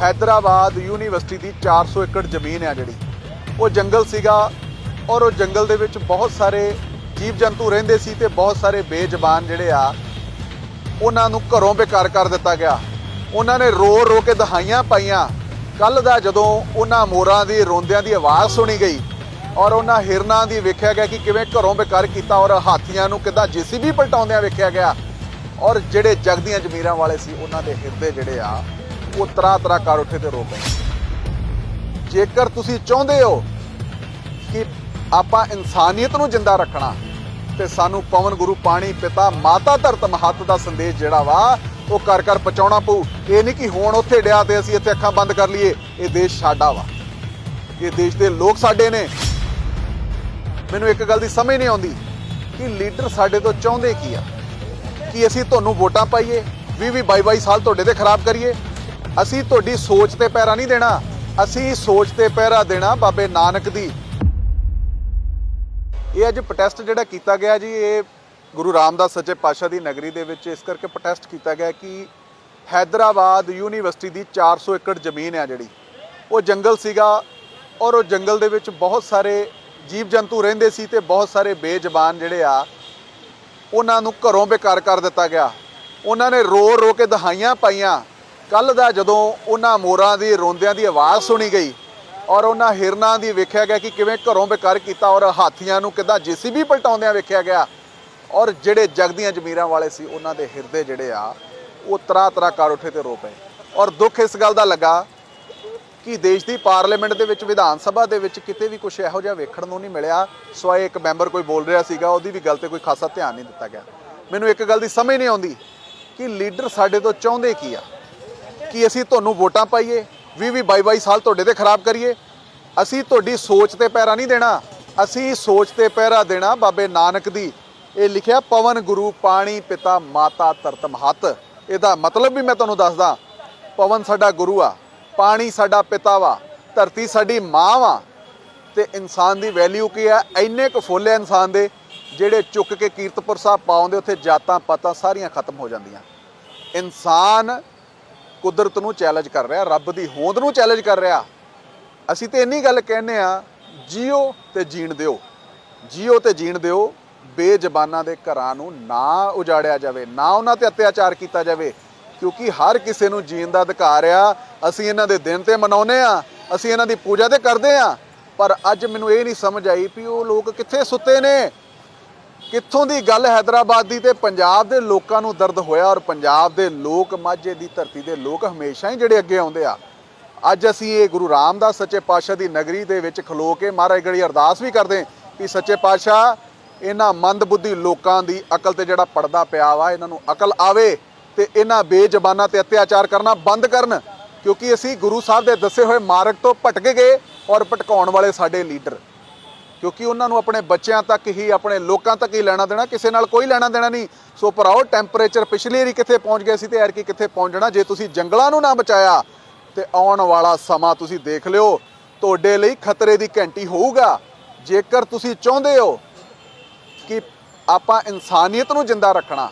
Hyderabad university ਦੀ 400 ਏਕੜ ਜ਼ਮੀਨ ਆ ਜਿਹੜੀ। ਉਹ ਜੰਗਲ ਸੀਗਾ ਔਰ ਉਹ ਜੰਗਲ ਦੇ ਵਿੱਚ ਬਹੁਤ ਸਾਰੇ ਜੀਵ ਜੰਤੂ ਰਹਿੰਦੇ ਸੀ ਤੇ ਬਹੁਤ ਸਾਰੇ ਬੇਜ਼ਬਾਨ ਜਿਹੜੇ ਆ, ਉਹਨਾਂ ਨੂੰ ਘਰੋਂ ਬੇਕਾਰ ਕਰ ਦਿੱਤਾ ਗਿਆ। ਉਹਨਾਂ ਨੇ ਰੋ ਰੋ ਕੇ ਦਹਾਈਆਂ ਪਾਈਆਂ। ਕੱਲ ਦਾ ਜਦੋਂ ਉਹਨਾਂ ਮੋਰਾਂ ਦੀ, ਰੋਂਦਿਆਂ ਦੀ ਆਵਾਜ਼ ਸੁਣੀ ਗਈ ਔਰ ਉਹਨਾਂ ਹਿਰਨਾਂ ਦੀ ਵੇਖਿਆ ਗਿਆ ਕਿ ਕਿਵੇਂ ਘਰੋਂ ਬੇਕਾਰ ਕੀਤਾ ਔਰ ਹਾਥੀਆਂ ਨੂੰ ਕਿੱਦਾਂ ਜੀਸੀਬੀ ਪਲਟਾਉਂਦਿਆਂ ਵੇਖਿਆ ਗਿਆ ਔਰ ਜਿਹੜੇ ਜਗਦੀਆਂ ਜ਼ਮੀਰਾਂ ਵਾਲੇ ਸੀ, ਉਹਨਾਂ ਦੇ ਹਿਰਦੇ ਜਿਹੜੇ ਆ ਉਹ ਤਰਾ ਤਰਾ ਕਰ ਉੱਠੇ ਤੇ ਰੋ ਪਏ ਜੇਕਰ ਤੁਸੀਂ ਚਾਹੁੰਦੇ ਹੋ ਕਿ ਆਪਾਂ ਇਨਸਾਨੀਅਤ ਨੂੰ ਜਿੰਦਾ ਰੱਖਣਾ, ਤੇ ਸਾਨੂੰ ਪਵਨ ਗੁਰੂ ਪਾਣੀ ਪਿਤਾ ਮਾਤਾ ਧਰਤ ਮਹੱਤ ਦਾ ਸੰਦੇਸ਼ ਜਿਹੜਾ ਵਾ, ਉਹ ਕਰ ਕਰ ਪਹੁੰਚਾਉਣਾ ਪਊ। ਇਹ ਨਹੀਂ ਕਿ ਹੁਣ ਉੱਥੇ ਡਿਆ ਤੇ ਅਸੀਂ ਇੱਥੇ ਅੱਖਾਂ ਬੰਦ ਕਰ ਲਈਏ। ਇਹ ਦੇਸ਼ ਸਾਡਾ ਵਾ। ਇਹ ਦੇਸ਼ ਦੇ ਲੋਕ ਸਾਡੇ ਨੇ। ਮੈਨੂੰ ਇੱਕ ਗੱਲ ਦੀ ਸਮਝ ਨਹੀਂ ਆਉਂਦੀ ਕਿ ਲੀਡਰ ਸਾਡੇ ਤੋਂ ਚਾਹੁੰਦੇ ਕੀ ਆ? ਕਿ ਅਸੀਂ ਤੁਹਾਨੂੰ ਵੋਟਾਂ ਪਾਈਏ 20 20 22 22 ਸਾਲ ਤੁਹਾਡੇ ਤੇ ਖਰਾਬ ਕਰੀਏ? ਅਸੀਂ ਤੁਹਾਡੀ ਸੋਚ ਤੇ ਪੈਰਾ ਨਹੀਂ ਦੇਣਾ। ਅਸੀਂ ਸੋਚ ਤੇ ਪਹਿਰਾ ਦੇਣਾ ਬਾਬੇ ਨਾਨਕ ਦੀ। ਇਹ ਅੱਜ ਪ੍ਰੋਟੈਸਟ ਜਿਹੜਾ ਕੀਤਾ ਗਿਆ ਜੀ, ਇਹ ਗੁਰੂ ਰਾਮਦਾਸ ਸੱਚੇ ਪਾਤਸ਼ਾਹ ਦੀ ਨਗਰੀ ਦੇ ਵਿੱਚ ਇਸ ਕਰਕੇ ਪ੍ਰੋਟੈਸਟ ਕੀਤਾ ਗਿਆ ਕਿ ਹੈਦਰਾਬਾਦ ਯੂਨੀਵਰਸਿਟੀ ਦੀ 400 ਏਕੜ ਜ਼ਮੀਨ ਆ ਜਿਹੜੀ। ਉਹ ਜੰਗਲ ਸੀਗਾ ਔਰ ਉਹ ਜੰਗਲ ਦੇ ਵਿੱਚ ਬਹੁਤ ਸਾਰੇ ਜੀਵ ਜੰਤੂ ਰਹਿੰਦੇ ਸੀ ਤੇ ਬਹੁਤ ਸਾਰੇ ਬੇਜ਼ਬਾਨ ਜਿਹੜੇ ਆ, ਉਹਨਾਂ ਨੂੰ ਘਰੋਂ ਬੇਕਾਰ ਕਰ ਦਿੱਤਾ ਗਿਆ। ਉਹਨਾਂ ਨੇ ਰੋ ਰੋ ਕੇ ਦਹਾਈਆਂ ਪਾਈਆਂ। ਕੱਲ ਦਾ ਜਦੋਂ ਉਹਨਾਂ ਮੋਰਾਂ ਦੀ, ਰੋਂਦਿਆਂ ਦੀ ਆਵਾਜ਼ ਸੁਣੀ ਗਈ ਔਰ ਉਹਨਾਂ ਹਿਰਨਾਂ ਦੀ ਵੇਖਿਆ ਗਿਆ ਕਿ ਕਿਵੇਂ ਘਰੋਂ ਬੇਕਾਰ ਕੀਤਾ ਔਰ ਹਾਥੀਆਂ ਨੂੰ ਕਿੱਦਾਂ ਜੀਸੀਬੀ ਪਲਟਾਉਂਦਿਆਂ ਵੇਖਿਆ ਗਿਆ ਔਰ ਜਿਹੜੇ ਜਗਦੀਆਂ ਜ਼ਮੀਰਾਂ ਵਾਲੇ ਸੀ, ਉਹਨਾਂ ਦੇ ਹਿਰਦੇ ਜਿਹੜੇ ਆ, ਉਹ ਤਰਾ ਤਰਾ ਕਰ ਉੱਠੇ ਤੇ ਰੋ ਪਏ ਔਰ ਦੁੱਖ ਇਸ ਗੱਲ ਦਾ ਲੱਗਾ ਕਿ ਦੇਸ਼ ਦੀ ਪਾਰਲੀਮੈਂਟ ਦੇ ਵਿੱਚ, ਵਿਧਾਨ ਸਭਾ ਦੇ ਵਿੱਚ ਕਿਤੇ ਵੀ ਕੁਝ ਇਹੋ ਜਿਹਾ ਵੇਖਣ ਨੂੰ ਨਹੀਂ ਮਿਲਿਆ। ਸਵਾਏ ਇੱਕ ਮੈਂਬਰ ਕੋਈ ਬੋਲ ਰਿਹਾ ਸੀਗਾ, ਉਹਦੀ ਵੀ ਗੱਲ ਤੇ ਕੋਈ ਖਾਸਾ ਧਿਆਨ ਨਹੀਂ ਦਿੱਤਾ ਗਿਆ। ਮੈਨੂੰ ਇੱਕ ਗੱਲ ਦੀ ਸਮਝ ਨਹੀਂ ਆਉਂਦੀ ਕਿ ਲੀਡਰ ਸਾਡੇ ਤੋਂ ਚਾਹੁੰਦੇ ਕੀ ਆ? ਕਿ ਅਸੀਂ ਤੁਹਾਨੂੰ ਵੋਟਾਂ ਪਾਈਏ 20 20 22 22 ਸਾਲ ਤੁਹਾਡੇ ਤੇ ਖਰਾਬ ਕਰੀਏ। ਅਸੀਂ ਤੁਹਾਡੀ ਸੋਚ ਤੇ ਪੈਰਾ ਨਹੀਂ ਦੇਣਾ। ਅਸੀਂ ਸੋਚ ਤੇ ਪਹਿਰਾ ਦੇਣਾ ਬਾਬੇ ਨਾਨਕ ਦੀ। ਇਹ ਲਿਖਿਆ, ਪਵਨ ਗੁਰੂ ਪਾਣੀ ਪਿਤਾ ਮਾਤਾ ਧਰਤ ਮਹੱਤ ਇਹਦਾ ਮਤਲਬ ਵੀ ਮੈਂ ਤੁਹਾਨੂੰ ਦੱਸਦਾ, ਪਵਨ ਸਾਡਾ ਗੁਰੂ ਆ, ਪਾਣੀ ਸਾਡਾ ਪਿਤਾ ਵਾ, ਧਰਤੀ ਸਾਡੀ ਮਾਂ ਵਾ। ਤੇ ਇਨਸਾਨ ਦੀ ਵੈਲਿਊ ਕੀ ਆ? ਇੰਨੇ ਕੁ ਫੁੱਲ ਆ ਇਨਸਾਨ ਦੇ, ਜਿਹੜੇ ਚੁੱਕ ਕੇ ਕੀਰਤਪੁਰ ਸਾਹਿਬ ਪਾਉਂਦੇ, ਉੱਥੇ ਜਾਤਾਂ ਪਾਤਾਂ ਸਾਰੀਆਂ ਖਤਮ ਹੋ ਜਾਂਦੀਆਂ। ਇਨਸਾਨ ਕੁਦਰਤ ਨੂੰ ਚੈਲੰਜ ਕਰ ਰਿਹਾ, ਰੱਬ ਦੀ ਹੋਂਦ ਨੂੰ ਚੈਲੰਜ ਕਰ ਰਿਹਾ। ਅਸੀਂ ਤੇ ਇੰਨੀ ਗੱਲ ਕਹਿੰਦੇ ਆ ਜੀਓ ਤੇ ਜੀਣ ਦਿਓ। ਜੀਓ ਤੇ ਜੀਣ ਦਿਓ, ਬੇਜ਼ਬਾਨਾਂ ਦੇ ਘਰਾਂ ਨੂੰ ਨਾ ਉਜਾੜਿਆ ਜਾਵੇ, ਨਾ ਉਹਨਾਂ ਤੇ ਅਤਿਆਚਾਰ ਕੀਤਾ ਜਾਵੇ, ਕਿਉਂਕਿ ਹਰ ਕਿਸੇ ਨੂੰ ਜੀਣ ਦਾ ਅਧਿਕਾਰ ਆ। ਅਸੀਂ ਇਹਨਾਂ ਦੇ ਦਿਨ ਤੇ ਮਨਾਉਨੇ ਆ ਅਸੀਂ ਇਹਨਾਂ ਦੀ ਪੂਜਾ ਤੇ ਕਰਦੇ ਆ ਪਰ ਅੱਜ ਮੈਨੂੰ ਇਹ ਨਹੀਂ ਸਮਝ ਆਈ ਵੀ ਉਹ ਲੋਕ ਕਿੱਥੇ ਸੁੱਤੇ ਨੇ। ਕਿੱਥੋਂ ਦੀ ਗੱਲ ਹੈਦਰਾਬਾਦ ਦੀ ਤੇ ਪੰਜਾਬ ਦੇ ਲੋਕਾਂ ਨੂੰ ਦਰਦ ਹੋਇਆ ਔਰ ਪੰਜਾਬ ਦੇ ਲੋਕ ਮਾਝੇ ਦੀ ਧਰਤੀ ਦੇ ਲੋਕ ਹਮੇਸ਼ਾ ਹੀ ਜਿਹੜੇ ਅੱਗੇ ਆਉਂਦੇ ਆ। ਅੱਜ ਅਸੀਂ ਇਹ ਗੁਰੂ ਰਾਮਦਾਸ ਸੱਚੇ ਪਾਤਸ਼ਾਹ ਦੀ ਨਗਰੀ ਦੇ ਵਿੱਚ ਖਲੋ ਕੇ ਮਹਾਰਾਜ ਗੜੀ ਅਰਦਾਸ ਵੀ ਕਰਦੇ ਕਿ ਸੱਚੇ ਪਾਤਸ਼ਾਹ, ਇਹਨਾਂ ਮੰਦਬੁੱਧੀ ਲੋਕਾਂ ਦੀ ਅਕਲ ਤੇ ਜਿਹੜਾ ਪੜਦਾ ਪਿਆ ਵਾ, ਇਹਨਾਂ ਨੂੰ ਅਕਲ ਆਵੇ ਤੇ ਇਹਨਾਂ ਬੇਜ਼ਬਾਨਾਂ ਤੇ ਅਤਿਆਚਾਰ ਕਰਨਾ ਬੰਦ ਕਰਨ, ਕਿਉਂਕਿ ਅਸੀਂ ਗੁਰੂ ਸਾਹਿਬ ਦੇ ਦੱਸੇ ਹੋਏ ਮਾਰਗ ਤੋਂ ਭਟਕ ਗਏ ਔਰ ਭਟਕਾਉਣ ਵਾਲੇ ਸਾਡੇ ਲੀਡਰ। ਕਿਉਂਕਿ ਉਹਨਾਂ ਨੂੰ ਆਪਣੇ ਬੱਚਿਆਂ ਤੱਕ ਹੀ, ਆਪਣੇ ਲੋਕਾਂ ਤੱਕ ਹੀ ਲੈਣਾ ਦੇਣਾ, ਕਿਸੇ ਨਾਲ ਕੋਈ ਲੈਣਾ ਦੇਣਾ ਨਹੀਂ। ਸੋ ਭਰਾਓ ਟੈਂਪਰੇਚਰ ਪਿਛਲੀ ਵਾਰੀ ਕਿੱਥੇ ਪਹੁੰਚ ਗਿਆ ਸੀ ਤੇ ਐਰਕੀ ਕਿੱਥੇ ਪਹੁੰਚਣਾ ਜੇ ਤੁਸੀਂ ਜੰਗਲਾਂ ਨੂੰ ਨਾ ਬਚਾਇਆ, ਤੇ ਆਉਣ ਵਾਲਾ ਸਮਾਂ ਤੁਸੀਂ ਦੇਖ ਲਿਓ। ਤੁਹਾਡੇ ਲਈ ਖਤਰੇ ਦੀ ਘੰਟੀ ਹੋਊਗਾ। ਜੇਕਰ ਤੁਸੀਂ ਚਾਹੁੰਦੇ ਹੋ ਕਿ ਆਪਾਂ ਇਨਸਾਨੀਅਤ ਨੂੰ ਜਿੰਦਾ ਰੱਖਣਾ,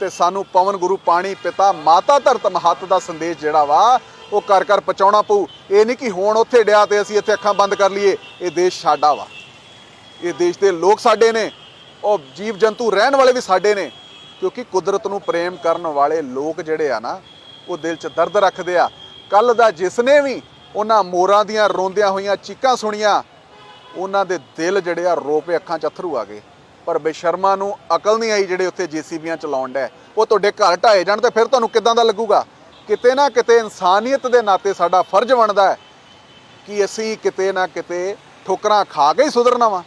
ਤੇ ਸਾਨੂੰ ਪਵਨ ਗੁਰੂ ਪਾਣੀ ਪਿਤਾ ਮਾਤਾ ਧਰਤ ਮਹੱਤ ਦਾ ਸੰਦੇਸ਼ ਜਿਹੜਾ ਵਾ, ਉਹ ਕਰ ਕਰ ਪਹੁੰਚਾਉਣਾ ਪਊ। ਇਹ ਨਹੀਂ ਕਿ ਹੁਣ ਉੱਥੇ ਡਿਆ ਤੇ ਅਸੀਂ ਇੱਥੇ ਅੱਖਾਂ ਬੰਦ ਕਰ ਲਈਏ, ਇਹ ਦੇਸ਼ ਸਾਡਾ ਵਾ। ਇਹ ਦੇਸ਼ ਦੇ ਲੋਕ ਸਾਡੇ ਨੇ, ਉਹ ਜੀਵ ਜੰਤੂ ਰਹਿਣ ਵਾਲੇ ਵੀ ਸਾਡੇ ਨੇ, ਕਿਉਂਕਿ ਕੁਦਰਤ ਨੂੰ ਪ੍ਰੇਮ ਕਰਨ ਵਾਲੇ ਲੋਕ ਜਿਹੜੇ ਆ ਨਾ, ਉਹ ਦਿਲ 'ਚ ਦਰਦ ਰੱਖਦੇ ਆ। ਕੱਲ ਦਾ ਜਿਸ ਨੇ ਵੀ ਉਹਨਾਂ ਮੋਰਾਂ ਦੀਆਂ ਰੋਂਦਿਆਂ ਹੋਈਆਂ ਚੀਕਾਂ ਸੁਣੀਆਂ, ਉਹਨਾਂ ਦੇ ਦਿਲ ਜਿਹੜੇ ਆ ਰੋਪੇ ਅੱਖਾਂ 'ਚ ਅਥਰੂ ਆ ਗਏ। ਪਰ ਬੇਸ਼ਰਮਾ ਨੂੰ ਅਕਲ ਨਹੀਂ ਆਈ ਜਿਹੜੇ ਉੱਥੇ ਜੀਸੀਬੀਆਂ ਚਲਾਉਣ ਡੈ ਉਹ ਤੁਹਾਡੇ ਘਰ ਢਾਏ ਜਾਣ ਤੇ ਫਿਰ ਤੁਹਾਨੂੰ ਕਿਦਾਂ ਦਾ ਲੱਗੂਗਾ? ਕਿਤੇ ਨਾ ਕਿਤੇ ਇਨਸਾਨੀਅਤ ਦੇ ਨਾਤੇ ਸਾਡਾ ਫਰਜ਼ ਬਣਦਾ ਹੈ ਕਿ ਅਸੀਂ ਕਿਤੇ ਨਾ ਕਿਤੇ ਠੋਕਰਾਂ ਖਾ ਕੇ ਹੀ ਸੁਧਰਨਾ ਵਾ।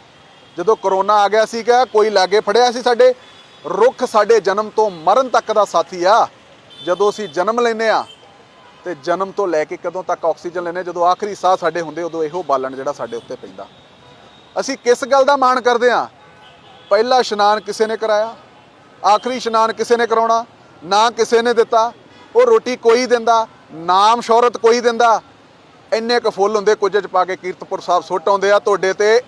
ਜਦੋਂ ਕਰੋਨਾ ਆ ਗਿਆ ਸੀਗਾ, ਕੋਈ ਲਾਗੇ ਫੜਿਆ ਸੀ ਸਾਡੇ, ਰੁੱਖ ਸਾਡੇ ਜਨਮ ਤੋਂ ਮਰਨ ਤੱਕ ਦਾ ਸਾਥੀ ਆ। ਜਦੋਂ ਅਸੀਂ ਜਨਮ ਲੈਨੇ ਆ, ਤੇ ਜਨਮ ਤੋਂ ਲੈ ਕੇ ਕਦੋਂ ਤੱਕ ਆਕਸੀਜਨ ਲੈਨੇ ਜਦੋਂ ਆਖਰੀ ਸਾਹ ਸਾਡੇ ਹੁੰਦੇ ਉਦੋਂ ਇਹੋ ਬਾਲਣ ਜਿਹੜਾ ਸਾਡੇ ਉੱਤੇ ਪੈਂਦਾ। ਅਸੀਂ ਕਿਸ ਗੱਲ ਦਾ ਮਾਣ ਕਰਦੇ ਆ? ਪਹਿਲਾ ਇਸ਼ਨਾਨ ਕਿਸੇ ਨੇ ਕਰਾਇਆ, ਆਖਰੀ ਇਸ਼ਨਾਨ ਕਿਸੇ ਨੇ ਕਰਾਉਣਾ, ਨਾ ਕਿਸੇ ਨੇ ਦਿੱਤਾ, ਉਹ ਰੋਟੀ ਕੋਈ ਦਿੰਦਾ, ਨਾਮ ਸ਼ੌਹਰਤ ਕੋਈ ਦਿੰਦਾ। ਇੰਨੇ ਕੁ ਫੁੱਲ ਹੁੰਦੇ ਕੁਝ ਚ ਪਾ ਕੇ ਕੀਰਤਪੁਰ ਸਾਹਿਬ ਸੁੱਟ ਆਉਂਦੇ ਆ, ਤੁਹਾਡੇ ਤੇ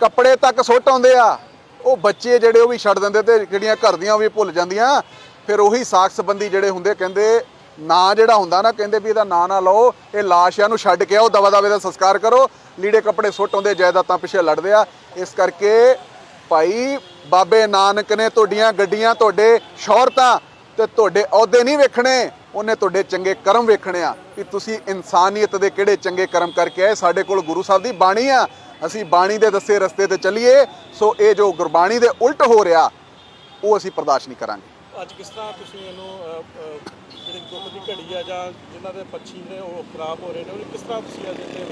ਕੱਪੜੇ ਤੱਕ ਸੁੱਟ ਆਉਂਦੇ ਆ। ਉਹ ਬੱਚੇ ਜਿਹੜੇ ਉਹ ਵੀ ਛੱਡ ਦਿੰਦੇ ਤੇ ਜਿਹੜੀਆਂ ਘਰ ਦੀਆਂ ਉਹ ਵੀ ਭੁੱਲ ਜਾਂਦੀਆਂ। ਫਿਰ ਉਹੀ ਸਾਖ ਸੰਬੰਧੀ ਜਿਹੜੇ ਹੁੰਦੇ ਕਹਿੰਦੇ, ਨਾਂ ਜਿਹੜਾ ਹੁੰਦਾ ਨਾ, ਕਹਿੰਦੇ ਵੀ ਇਹਦਾ ਨਾਂ ਨਾ ਲਓ, ਇਹ ਲਾਸ਼ਾਂ ਨੂੰ ਛੱਡ ਕੇ ਆਓ, ਦਵਾ ਦਵੇ ਦਾ ਸੰਸਕਾਰ ਕਰੋ। ਲੀੜੇ ਕੱਪੜੇ ਸੁੱਟ ਆਉਂਦੇ, ਜਾਇਦਾਦਾਂ ਪਿੱਛੇ ਲੜਦੇ ਆ। ਇਸ ਕਰਕੇ ਭਾਈ ਬਾਬੇ ਨਾਨਕ ਨੇ ਤੁਹਾਡੀਆਂ ਗੱਡੀਆਂ ਤੁਹਾਡੇ ਸ਼ੌਹਰਤਾਂ ਤੇ ਤੁਹਾਡੇ ਅਹੁਦੇ ਨਹੀਂ ਵੇਖਣੇ, ਉਹਨੇ ਤੁਹਾਡੇ ਚੰਗੇ ਕਰਮ ਵੇਖਣੇ ਆ। ਕਿ ਤੁਸੀਂ ਇਨਸਾਨੀਅਤ ਦੇ ਕਿਹੜੇ ਚੰਗੇ ਕਰਮ ਕਰਕੇ ਆਏ? ਸਾਡੇ ਕੋਲ ਗੁਰੂ ਸਾਹਿਬ ਦੀ ਬਾਣੀ ਆ। ਅਸੀਂ ਬਾਣੀ ਦੇ ਦੱਸੇ ਰਸਤੇ ਤੇ ਚੱਲੀਏ ਸੋ ਇਹ ਜੋ ਗੁਰਬਾਣੀ ਦੇ ਉਲਟ ਹੋ ਰਿਹਾ ਉਹ ਅਸੀਂ ਬਰਦਾਸ਼ਤ ਨਹੀਂ ਕਰਾਂਗੇ। ਅੱਜ ਕਿਸ ਤਰ੍ਹਾਂ ਤੁਸੀਂ ਇਹਨੂੰ ਜਿਹੜੀ ਦੁੱਖ ਦੀ ਘੜੀ ਆ ਜਾਂ ਜਿਨ੍ਹਾਂ ਦੇ ਪੱਛੀ ਨੇ ਉਹ ਖਰਾਬ ਹੋ ਰਹੇ ਨੇ ਉਹ ਕਿਸ ਤਰ੍ਹਾਂ ਤੁਸੀਂ ਅੱਜ ਇੱਥੇ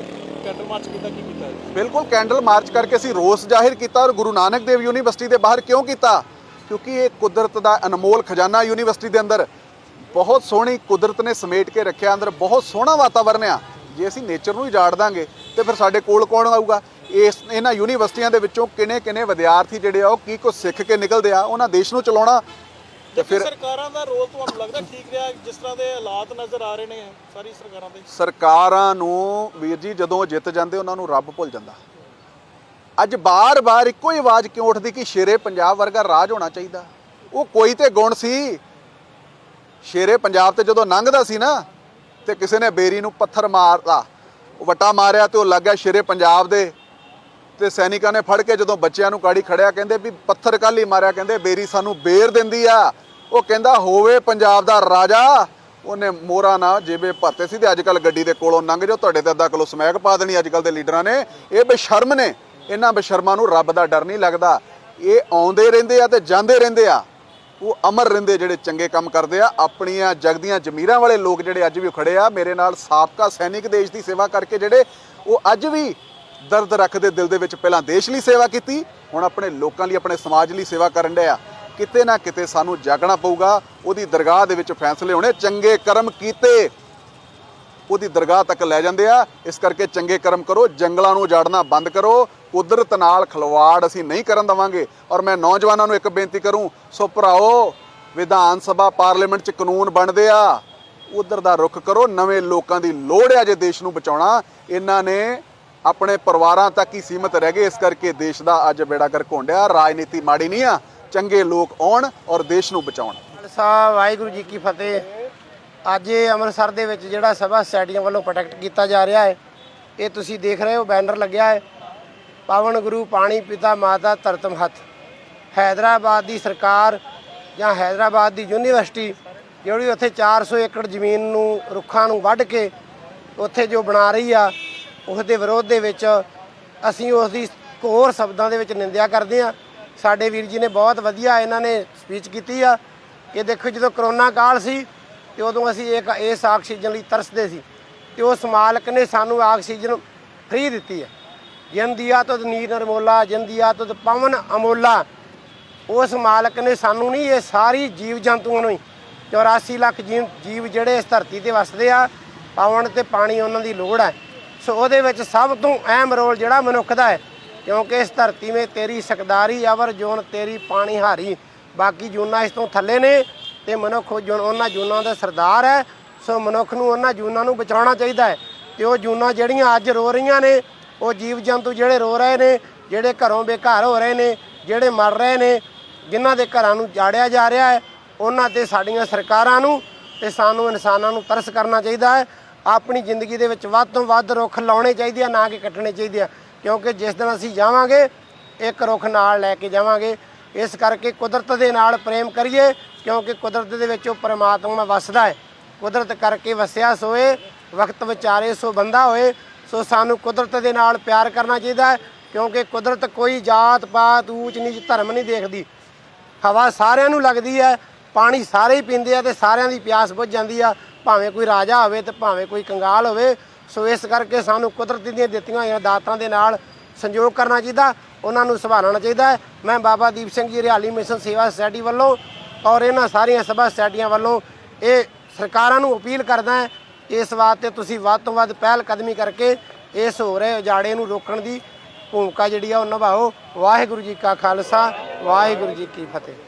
ਕੈਂਡਲ ਮਾਰਚ ਕੀਤਾ ਕੀ ਕੀਤਾ ਬਿਲਕੁਲ ਕੈਂਡਲ ਮਾਰਚ ਕਰਕੇ ਅਸੀਂ ਰੋਸ ਜ਼ਾਹਿਰ ਕੀਤਾ ਔਰ ਗੁਰੂ ਨਾਨਕ ਦੇਵ ਯੂਨੀਵਰਸਿਟੀ ਦੇ ਬਾਹਰ ਕਿਉਂ ਕੀਤਾ? ਕਿਉਂਕਿ ਇਹ ਕੁਦਰਤ ਦਾ ਅਨਮੋਲ ਖਜ਼ਾਨਾ ਯੂਨੀਵਰਸਿਟੀ ਦੇ ਅੰਦਰ। ਬਹੁਤ ਸੋਹਣੀ ਕੁਦਰਤ ਨੇ ਸਮੇਟ ਕੇ ਰੱਖਿਆ ਅੰਦਰ ਬਹੁਤ ਸੋਹਣਾ ਵਾਤਾਵਰਨ ਆ। ਜੇ ਅਸੀਂ ਨੇਚਰ ਨੂੰ ਹੀ ਜਾੜ ਦਾਂਗੇ ਤੇ ਫਿਰ ਸਾਡੇ ਕੋਲ ਕੌਣ ਆਊਗਾ? ਇਸ ਇਹਨਾਂ ਯੂਨੀਵਰਸਿਟੀਆਂ ਦੇ ਵਿੱਚੋਂ ਕਿਨੇ ਕਿਨੇ ਵਿਦਿਆਰਥੀ ਜਿਹੜੇ ਆ ਉਹ ਕੀ ਕੁਝ ਸਿੱਖ ਕੇ ਨਿਕਲਦੇ ਆ ਉਹਨਾਂ ਦੇਸ਼ ਨੂੰ ਚਲਾਉਣਾ ਤੇ ਫਿਰ ਸਰਕਾਰਾਂ ਦਾ ਰੋਲ ਤੁਹਾਨੂੰ ਲੱਗਦਾ ਠੀਕ ਰਿਹਾ ਜਿਸ ਤਰ੍ਹਾਂ ਦੇ ਹਾਲਾਤ ਨਜ਼ਰ ਆ ਰਹੇ ਨੇ ਸਾਰੀ ਸਰਕਾਰਾਂ ਦੇ? ਸਰਕਾਰਾਂ ਨੂੰ ਵੀਰ ਜੀ ਜਦੋਂ ਜਿੱਤ ਜਾਂਦੇ ਉਹਨਾਂ ਨੂੰ ਰੱਬ ਭੁੱਲ ਜਾਂਦਾ। ਅੱਜ ਬਾਰ-ਬਾਰ ਇੱਕੋ ਹੀ ਆਵਾਜ਼ ਕਿਉਂ ਉੱਠਦੀ ਕਿ ਸ਼ੇਰੇ ਪੰਜਾਬ ਵਰਗਾ ਰਾਜ ਹੋਣਾ ਚਾਹੀਦਾ? ਉਹ ਕੋਈ ਤੇ ਗੁਣ ਸੀ। ਸ਼ੇਰੇ ਪੰਜਾਬ ਤੇ ਜਦੋਂ ਲੰਘਦਾ ਸੀ ਨਾ ਤੇ ਕਿਸੇ ਨੇ ਬੇਰੀ ਨੂੰ ਪੱਥਰ ਮਾਰਦਾ ਉਹ ਵਟਾ ਮਾਰਿਆ ਤੇ ਉਹ ਲੱਗ ਗਿਆ ਸ਼ੇਰੇ ਪੰਜਾਬ ਦੇ। ਤੇ ਸੈਨਿਕਾਂ ਨੇ ਫੜ ਕੇ ਜਦੋਂ ਬੱਚਿਆਂ ਨੂੰ ਕਾੜੀ ਖੜਿਆ, ਕਹਿੰਦੇ ਵੀ ਪੱਥਰ ਕੱਲ ਹੀ ਮਾਰਿਆ, ਕਹਿੰਦੇ ਬੇਰੀ ਸਾਨੂੰ ਬੇਰ ਦਿੰਦੀ ਆ। ਉਹ ਕਹਿੰਦਾ, ਹੋਵੇ ਪੰਜਾਬ ਦਾ ਰਾਜਾ। ਉਹਨੇ ਮੋਰਾ ਨਾ ਜੇਬੇ ਭਰਤੇ ਸੀ ਤੇ ਅੱਜ ਕੱਲ ਗੱਡੀ ਦੇ ਕੋਲੋਂ ਲੰਘ ਜਾਓ, ਤੁਹਾਡੇ ਤੇ ਅੱਧਾ ਕਿਲੋ ਸਮੈਕ ਪਾ ਦੇਣੀ ਅੱਜ ਕੱਲ ਦੇ ਲੀਡਰਾਂ ਨੇ। ਇਹ ਬੇਸ਼ਰਮ ਨੇ। ਇਹਨਾਂ ਬੇਸ਼ਰਮਾਂ ਨੂੰ ਰੱਬ ਦਾ ਡਰ ਨਹੀਂ ਲੱਗਦਾ। ਇਹ ਆਉਂਦੇ ਰਹਿੰਦੇ ਆ ਤੇ ਜਾਂਦੇ ਰਹਿੰਦੇ ਆ। ਉਹ ਅਮਰ ਰਹਿੰਦੇ ਜਿਹੜੇ ਚੰਗੇ ਕੰਮ ਕਰਦੇ ਆ। ਆਪਣੀਆਂ ਜਗਦੀਆਂ ਜ਼ਮੀਰਾਂ ਵਾਲੇ ਲੋਕ ਜਿਹੜੇ ਅੱਜ ਵੀ ਖੜੇ ਆ। ਮੇਰੇ ਨਾਲ ਸਾਬਕਾ ਸੈਨਿਕ ਦੇਸ਼ ਦੀ ਸੇਵਾ ਕਰਕੇ ਜਿਹੜੇ ਉਹ ਅੱਜ ਵੀ ਦਰਦ ਰੱਖਦੇ ਦਿਲ ਦੇ ਵਿੱਚ ਪਹਿਲਾਂ ਦੇਸ਼ ਲਈ ਸੇਵਾ ਕੀਤੀ, ਹੁਣ ਆਪਣੇ ਲੋਕਾਂ ਲਈ, ਆਪਣੇ ਸਮਾਜ ਲਈ ਸੇਵਾ ਕਰਨ ਡਿਆ। ਕਿਤੇ ਨਾ ਕਿਤੇ ਸਾਨੂੰ ਜਾਗਣਾ ਪਊਗਾ, ਉਹਦੀ ਦਰਗਾਹ ਦੇ ਵਿੱਚ ਫੈਸਲੇ ਹੋਣੇ, ਚੰਗੇ ਕਰਮ ਕੀਤੇ। ਉਹਦੀ ਦਰਗਾਹ ਤੱਕ ਲੈ ਜਾਂਦੇ ਆ, ਇਸ ਕਰਕੇ ਚੰਗੇ ਕਰਮ ਕਰੋ, ਜੰਗਲਾਂ ਨੂੰ ਉਜਾੜਨਾ ਬੰਦ ਕਰੋ। ਕੁਦਰਤ ਨਾਲ ਖਲਵਾੜ ਅਸੀਂ ਨਹੀਂ ਕਰਨ ਦਵਾਂਗੇ। ਔਰ ਮੈਂ ਨੌਜਵਾਨਾਂ ਨੂੰ ਇੱਕ ਬੇਨਤੀ ਕਰੂੰ, ਸੋ ਭਰਾਓ, ਵਿਧਾਨ ਸਭਾ, ਪਾਰਲੀਮੈਂਟ 'ਚ ਕਾਨੂੰਨ ਬਣਦੇ ਆ। ਉਧਰ ਦਾ ਰੁਖ ਕਰੋ, ਨਵੇਂ ਲੋਕਾਂ ਦੀ ਲੋੜ ਹੈ ਜੇ ਦੇਸ਼ ਨੂੰ ਬਚਾਉਣਾ। ਇਹਨਾਂ ਨੇ ਆਪਣੇ ਪਰਿਵਾਰਾਂ ਤੱਕ ਹੀ ਸੀਮਤ ਰਹਿ ਗਏ। ਇਸ ਕਰਕੇ ਦੇਸ਼ ਦਾ ਅੱਜ ਬੇੜਾ ਕਰ ਘੋਂਡਿਆ ਰਾਜਨੀਤੀ ਮਾੜੀ ਨਹੀਂ ਆ, ਚੰਗੇ ਲੋਕ ਆਉਣ ਔਰ ਦੇਸ਼ ਨੂੰ ਬਚਾਉਣ। ਖਾਲਸਾ, ਵਾਹਿਗੁਰੂ ਜੀ ਕੀ ਫਤਿਹ। ਅੱਜ ਇਹ ਅੰਮ੍ਰਿਤਸਰ ਦੇ ਵਿੱਚ ਜਿਹੜਾ ਸਭਾ ਸੋਸਾਇਟੀਆਂ ਵੱਲੋਂ ਪ੍ਰੋਟੈਕਟ ਕੀਤਾ ਜਾ ਰਿਹਾ ਹੈ, ਇਹ ਤੁਸੀਂ ਦੇਖ ਰਹੇ ਹੋ, ਬੈਨਰ ਲੱਗਿਆ ਹੈ। ਪਾਵਨ ਗੁਰੂ, ਪਾਣੀ ਪਿਤਾ ਮਾਤਾ ਧਰਤਮ ਹੱਥ। ਹੈਦਰਾਬਾਦ ਦੀ ਸਰਕਾਰ ਜਾਂ ਹੈਦਰਾਬਾਦ ਦੀ ਯੂਨੀਵਰਸਿਟੀ, ਜਿਹੜੀ ਉੱਥੇ 400 ਏਕੜ ਜ਼ਮੀਨ ਨੂੰ, ਰੁੱਖਾਂ ਨੂੰ ਵੱਢ ਕੇ ਉੱਥੇ ਜੋ ਬਣਾ ਰਹੀ ਆ ਉਸ ਦੇ ਵਿਰੋਧ ਦੇ ਵਿੱਚ ਅਸੀਂ ਉਸ ਦੀ ਹੋਰ ਸ਼ਬਦਾਂ ਦੇ ਵਿੱਚ ਨਿੰਦਿਆ ਕਰਦੇ ਆ ਸਾਡੇ ਵੀਰ ਜੀ ਨੇ ਬਹੁਤ ਵਧੀਆ ਇਹਨਾਂ ਨੇ ਸਪੀਚ ਕੀਤੀ ਆ। ਕਿ ਦੇਖੋ ਜਦੋਂ ਕਰੋਨਾ ਕਾਲ ਸੀ ਤੇ ਉਦੋਂ ਅਸੀਂ ਇੱਕ ਇਸ ਆਕਸੀਜਨ ਲਈ ਤਰਸਦੇ ਸੀ ਤੇ ਉਸ ਮਾਲਕ ਨੇ ਸਾਨੂੰ ਆਕਸੀਜਨ ਫ੍ਰੀ ਦਿੱਤੀ ਹੈ। ਜਿੰਦੀਆ ਤੁਧ ਨੀਰ ਨਰਮੋਲਾ ਜਿੰਦੀਆ ਤੁਧ ਪਵਨ ਅਮੋਲਾ। ਉਸ ਮਾਲਕ ਨੇ ਸਾਨੂੰ ਨਹੀਂ, ਇਹ ਸਾਰੀ ਜੀਵ ਜੰਤੂਆਂ ਨੂੰ ਹੀ 84 ਲੱਖ ਜੀਵ ਜੀਵ ਜਿਹੜੇ ਇਸ ਧਰਤੀ ਤੇ ਵਸਦੇ ਆ, ਪਵਨ ਤੇ ਪਾਣੀ ਉਹਨਾਂ ਦੀ ਲੋੜ ਹੈ। ਸੋ ਉਹਦੇ ਵਿੱਚ ਸਭ ਤੋਂ ਅਹਿਮ ਰੋਲ ਜਿਹੜਾ ਮਨੁੱਖ ਦਾ ਹੈ, ਕਿਉਂਕਿ ਇਸ ਧਰਤੀ 'ਮੇ ਤੇਰੀ ਸਕਦਾਰੀ ਅਵਰ ਜੋਨ, ਤੇਰੀ ਪਾਣੀ ਹਾਰੀ। ਬਾਕੀ ਜੂਨਾ ਇਸ ਤੋਂ ਥੱਲੇ ਨੇ ਤੇ ਮਨੁੱਖ ਉਹ ਉਹਨਾਂ ਜੂਨਾਂ ਦਾ ਸਰਦਾਰ ਹੈ। ਸੋ ਮਨੁੱਖ ਨੂੰ ਉਹਨਾਂ ਜੂਨਾਂ ਨੂੰ ਬਚਾਉਣਾ ਚਾਹੀਦਾ ਹੈ। ਤੇ ਉਹ ਜੂਨਾਂ ਜਿਹੜੀਆਂ ਅੱਜ ਰੋ ਰਹੀਆਂ ਨੇ, ਉਹ ਜੀਵ ਜੰਤੂ ਜਿਹੜੇ ਰੋ ਰਹੇ ਨੇ, ਜਿਹੜੇ ਘਰੋਂ ਬੇਘਰ ਹੋ ਰਹੇ ਨੇ, ਜਿਹੜੇ ਮਰ ਰਹੇ ਨੇ, ਜਿਨ੍ਹਾਂ ਦੇ ਘਰਾਂ ਨੂੰ ਜਾੜਿਆ ਜਾ ਰਿਹਾ ਹੈ, ਉਹਨਾਂ ਤੇ ਸਾਡੀਆਂ ਸਰਕਾਰਾਂ ਨੂੰ ਤੇ ਸਾਨੂੰ ਇਨਸਾਨਾਂ ਨੂੰ ਤਰਸ ਕਰਨਾ ਚਾਹੀਦਾ ਹੈ। ਆਪਣੀ ਜ਼ਿੰਦਗੀ ਦੇ ਵਿੱਚ ਵੱਧ ਤੋਂ ਵੱਧ ਰੁੱਖ ਲਾਉਣੇ ਚਾਹੀਦੇ ਆ, ਨਾ ਕਿ ਕੱਟਣੇ ਚਾਹੀਦੇ ਆ। ਕਿਉਂਕਿ ਜਿਸ ਦਿਨ ਅਸੀਂ ਜਾਵਾਂਗੇ, ਇੱਕ ਰੁੱਖ ਨਾਲ ਲੈ ਕੇ ਜਾਵਾਂਗੇ। ਇਸ ਕਰਕੇ ਕੁਦਰਤ ਦੇ ਨਾਲ ਪ੍ਰੇਮ ਕਰੀਏ, ਕਿਉਂਕਿ ਕੁਦਰਤ ਦੇ ਵਿੱਚ ਉਹ ਪਰਮਾਤਮਾ ਵਸਦਾ ਹੈ। ਕੁਦਰਤ ਕਰਕੇ ਵਸਿਆ ਸੋਏ, ਵਕਤ ਵਿਚਾਰੇ ਸੋ ਬੰਦਾ ਹੋਏ। ਸੋ ਸਾਨੂੰ ਕੁਦਰਤ ਦੇ ਨਾਲ ਪਿਆਰ ਕਰਨਾ ਚਾਹੀਦਾ ਹੈ, ਕਿਉਂਕਿ ਕੁਦਰਤ ਕੋਈ ਜਾਤ ਪਾਤ ਊਚ ਨੀਚ ਧਰਮ ਨਹੀਂ ਦੇਖਦੀ। ਹਵਾ ਸਾਰਿਆਂ ਨੂੰ ਲੱਗਦੀ ਹੈ ਪਾਣੀ ਸਾਰੇ ਹੀ ਪੀਂਦੇ ਆ ਤੇ ਸਾਰਿਆਂ ਦੀ ਪਿਆਸ ਬੁੱਝ ਜਾਂਦੀ ਆ। ਭਾਵੇਂ ਕੋਈ ਰਾਜਾ ਹੋਵੇ ਤੇ ਭਾਵੇਂ ਕੋਈ ਕੰਗਾਲ ਹੋਵੇ, ਸੋ ਇਸ ਕਰਕੇ ਸਾਨੂੰ ਕੁਦਰਤ ਦੀਆਂ ਦਿੱਤੀਆਂ ਹੋਈਆਂ ਦਾਤਾਂ ਦੇ ਨਾਲ ਸੰਯੋਗ ਕਰਨਾ ਚਾਹੀਦਾ, ਉਹਨਾਂ ਨੂੰ ਸੰਭਾਲਣਾ ਚਾਹੀਦਾ ਮੈਂ ਬਾਬਾ ਦੀਪ ਸਿੰਘ ਜੀ ਹਰਿਆਲੀ ਮਿਸ਼ਨ ਸੇਵਾ ਸੁਸਾਇਟੀ ਵੱਲੋਂ ਔਰ ਇਹਨਾਂ ਸਾਰੀਆਂ ਸਭਾ ਸੁਸਾਇਟੀਆਂ ਵੱਲੋਂ ਇਹ ਸਰਕਾਰਾਂ ਨੂੰ ਅਪੀਲ ਕਰਦਾ ਹਾਂ, ਇਸ ਵਾਸਤੇ ਤੁਸੀਂ ਵੱਧ ਤੋਂ ਵੱਧ ਪਹਿਲ ਕਦਮੀ ਕਰਕੇ ਇਸ ਹੋ ਰਹੇ ਉਜਾੜੇ ਨੂੰ ਰੋਕਣ ਦੀ ਭੂਮਿਕਾ ਜਿਹੜੀ ਆ ਉਹ ਨਿਭਾਓ। ਵਾਹਿਗੁਰੂ ਜੀ ਕਾ ਖਾਲਸਾ, ਵਾਹਿਗੁਰੂ ਜੀ ਕੀ ਫਤਿਹ।